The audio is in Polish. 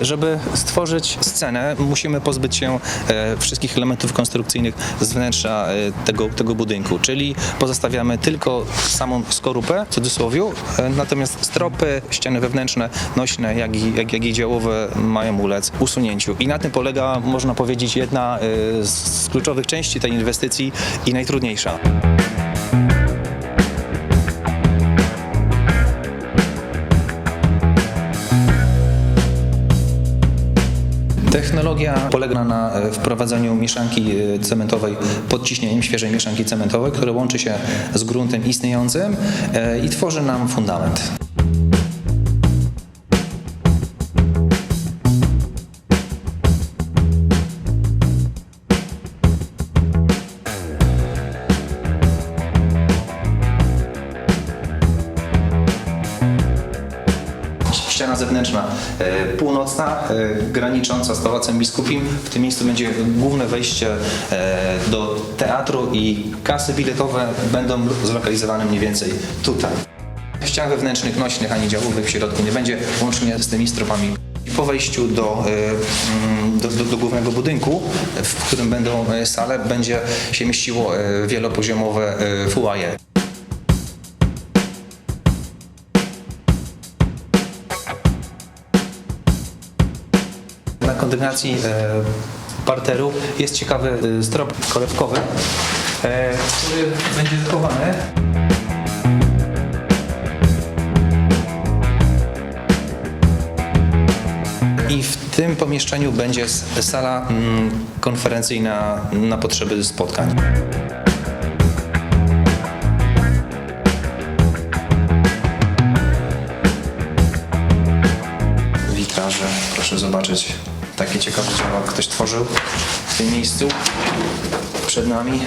Żeby stworzyć scenę, musimy pozbyć się e, wszystkich elementów konstrukcyjnych z wnętrza e, tego, tego budynku, czyli pozostawiamy tylko samą skorupę, w cudzysłowie, e, natomiast stropy, ściany wewnętrzne, nośne, jak i, jak, jak i działowe mają ulec usunięciu. I na tym polega, można powiedzieć, jedna z kluczowych części tej inwestycji i najtrudniejsza. Technologia polega na e, wprowadzeniu mieszanki e, cementowej pod ciśnieniem świeżej mieszanki cementowej, które łączy się z gruntem istniejącym e, i tworzy nam fundament. Ściana zewnętrzna e, północna, e, granicząca z Pałacem Biskupim. W tym miejscu będzie główne wejście e, do teatru i kasy biletowe będą zlokalizowane mniej więcej tutaj. Ścian wewnętrznych, nośnych ani działowych w środku nie będzie, łącznie z tymi stropami. Po wejściu do, mm, do, do, do głównego budynku, w którym będą sale, będzie się mieściło wielopoziomowe foyer. Kondygnacji e, parteru jest ciekawy e, strop kolebkowy, e, który będzie zachowany. I w tym pomieszczeniu będzie sala mm, konferencyjna na potrzeby spotkań. Witraże, proszę zobaczyć, takie ciekawe dzieła ktoś tworzył w tym miejscu przed nami.